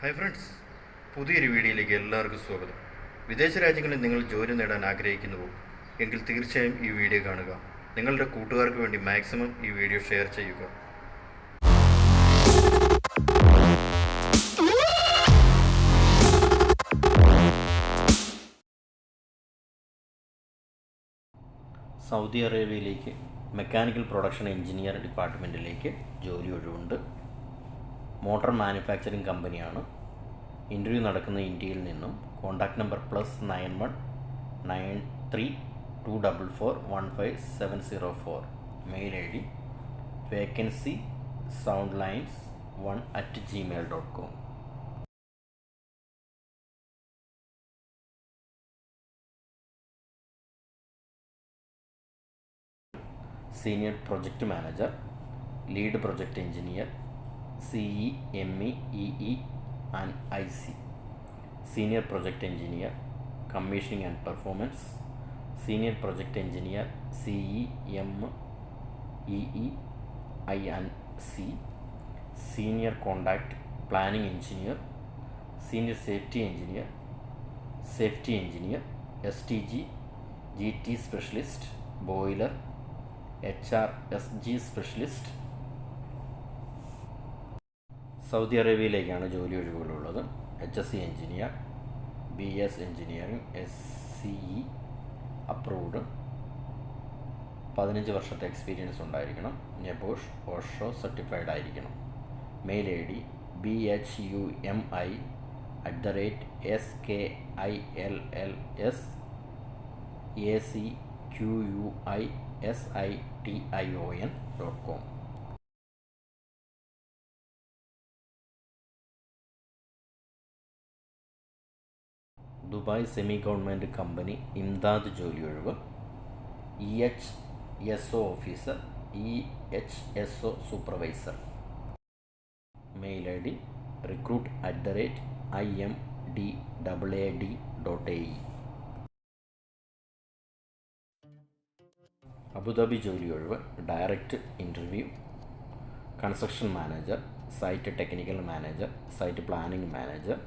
Hi friends പുതിയൊരു വീഡിയോയിലേക്ക് എല്ലാവർക്കും സ്വാഗതം വിദേശ രാജ്യങ്ങളിൽ നിങ്ങൾ ജോലി നേടാൻ ആഗ്രഹിക്കുന്നുവോ എങ്കിൽ തീർച്ചയായും ഈ വീഡിയോ കാണുക നിങ്ങളുടെ കൂട്ടുകാർക്ക് വേണ്ടി മാക്സിമം ഈ വീഡിയോ ഷെയർ ചെയ്യുക സൗദി അറേബ്യയിലേക്ക് മെക്കാനിക്കൽ പ്രൊഡക്ഷൻ എഞ്ചിനീയർ ഡിപ്പാർട്ട്മെൻറ്റിലേക്ക് ജോലി ഒഴിവുണ്ട് മോട്ടോർ മാനുഫാക്ചറിങ് കമ്പനിയാണ് ഇൻ്റർവ്യൂ നടക്കുന്ന ഇന്ത്യയിൽ നിന്നും contact number plus nine one nine three two double four one five seven zero four mail I D vacancy sound lines one at Gmail dot com senior project manager lead project engineer CE, ME, EE and IC. Senior Project Engineer, Commissioning and Performance. Senior Project Engineer, CE, EE, I and C. Senior Conduct Planning Engineer, Senior Safety Engineer, Safety Engineer, STG, GT Specialist, Boiler, HR, SG Specialist, Saudi അറേബ്യയിലേക്കാണ് ജോലി ഒഴിവുകളുള്ളത് H S C engineer B S engineering S C E approved പതിനഞ്ച് വർഷത്തെ experience ഉണ്ടായിരിക്കണം NEBOSH OSHA certified ആയിരിക്കണം mail I D B H U M I at the rate S K I L L S A C Q U I S I T I O N dot com Dubai semi government company Imdad ജോലി ഒഴിവ് E H S O officer E H S O supervisor mail I D recruit at the rate I M D double A D dot A Abu Dhabi ജോലി ഒഴിവ് direct interview construction manager site technical manager site planning manager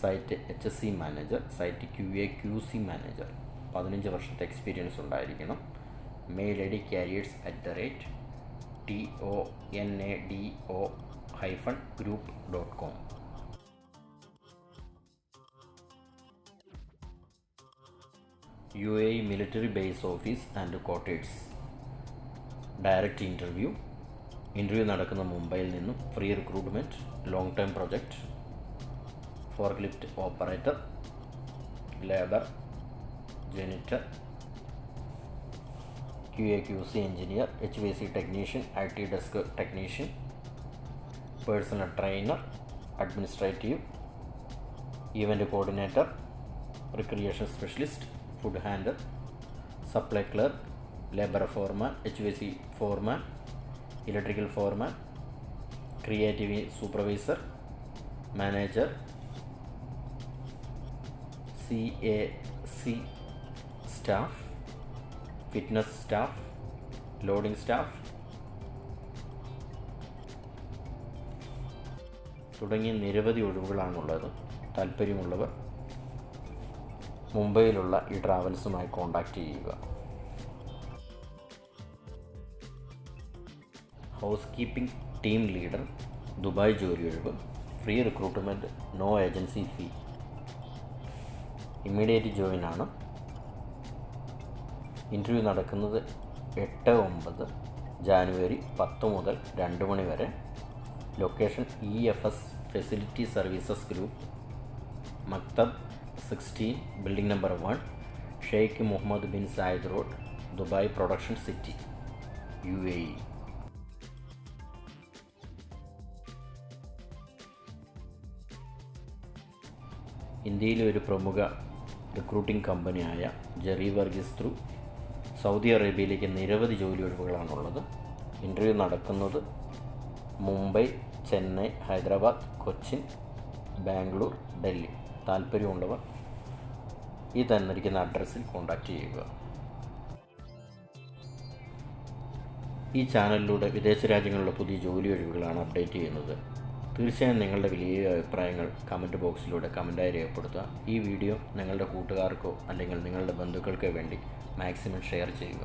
site H S C manager site Q A Q C manager പതിനഞ്ച് വർഷത്തെ experience ഉണ്ടായിരിക്കണം mail I D careers at the rate T O N A D O hyphen group dot com U A military base office and quarters direct interview interview നടക്കുന്ന മുംബൈയിൽ നിന്നും free recruitment long term project forklift operator labour janitor Q A Q C engineer H V C technician I T desk technician personal trainer administrative event coordinator recreation specialist food handler supply clerk labour foreman H V C foreman electrical foreman creative supervisor manager C A C staff fitness staff loading staff തുടങ്ങിയ നിരവധി ഒഴിവുകളാണുള്ളത് താല്പര്യമുള്ളവർ മുംബൈയിലുള്ള ഈ ട്രാവൽസുമായി contact ചെയ്യുക house keeping team leader Dubai ജോലി ഒഴിവ് free recruitment no agency fee immediate join ആണ് ഇൻ്റർവ്യൂ നടക്കുന്നത് എട്ട് ഒമ്പത് ജാനുവരി പത്ത് മുതൽ രണ്ട് മണി വരെ location E F S facility services group Maktab sixteen building number one Sheikh Mohammed bin Zayed road Dubai production city U A E ഇന്ത്യയിലെ ഒരു പ്രമുഖ റിക്രൂട്ടിംഗ് കമ്പനിയായ ജെറി വർഗീസ് ത്രൂ സൗദി അറേബ്യയിലേക്ക് നിരവധി ജോലി ഒഴിവുകളാണുള്ളത് ഇൻ്റർവ്യൂ നടക്കുന്നത് മുംബൈ ചെന്നൈ ഹൈദരാബാദ് കൊച്ചിൻ ബാംഗ്ലൂർ ഡൽഹി താല്പര്യമുള്ളവർ ഈ തന്നിരിക്കുന്ന അഡ്രസ്സിൽ കോൺടാക്റ്റ് ചെയ്യുക ഈ ചാനലിലൂടെ വിദേശ രാജ്യങ്ങളിലെ പുതിയ ജോലി ഒഴിവുകളാണ് അപ്ഡേറ്റ് ചെയ്യുന്നത് തീർച്ചയായും നിങ്ങളുടെ വലിയ അഭിപ്രായങ്ങൾ കമൻറ്റ് ബോക്സിലൂടെ കമൻറ്റായി രേഖപ്പെടുത്തുക ഈ വീഡിയോ നിങ്ങളുടെ കൂട്ടുകാർക്കോ അല്ലെങ്കിൽ നിങ്ങളുടെ ബന്ധുക്കൾക്കോ വേണ്ടി മാക്സിമം ഷെയർ ചെയ്യുക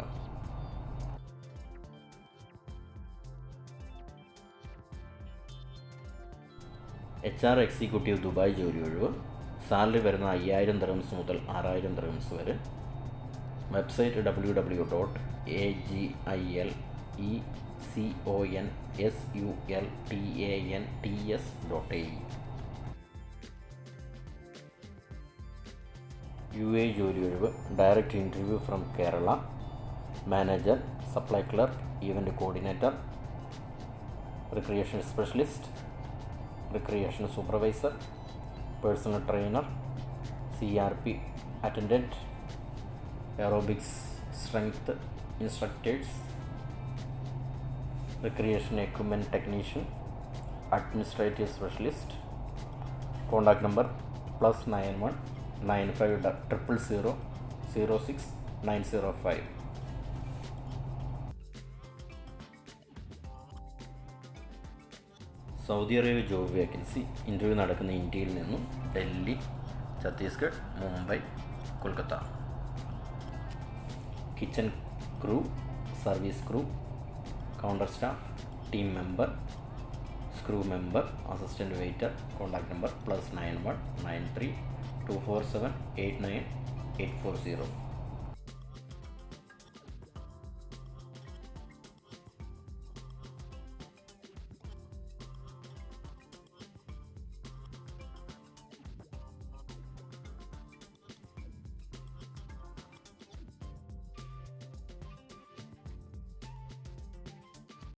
എച്ച് ആർ എക്സിക്യൂട്ടീവ് ദുബായ് ജോലി ഒഴിവ് സാലറി വരുന്ന അയ്യായിരം ദ്രംസ് മുതൽ ആറായിരം ദ്രംസ് വരെ website W W dot A G I L E C O N S U L T A N T S dot A U A ജോലി ഒഴിവ് direct interview from Kerala manager supply clerk event coordinator recreation specialist recreation supervisor personal trainer C R P attendant aerobics strength instructors recreation equipment technician administrative specialist contact number plus nine one nine five triple zero zero six nine zero five Saudi Arabia job vacancy interview നടക്കുന്ന ഇന്ത്യയിൽ നിന്നും Delhi Chhattisgarh Mumbai Kolkata kitchen crew service crew counter staff, team member, crew member, assistant waiter, contact number +91 93 247 89 840.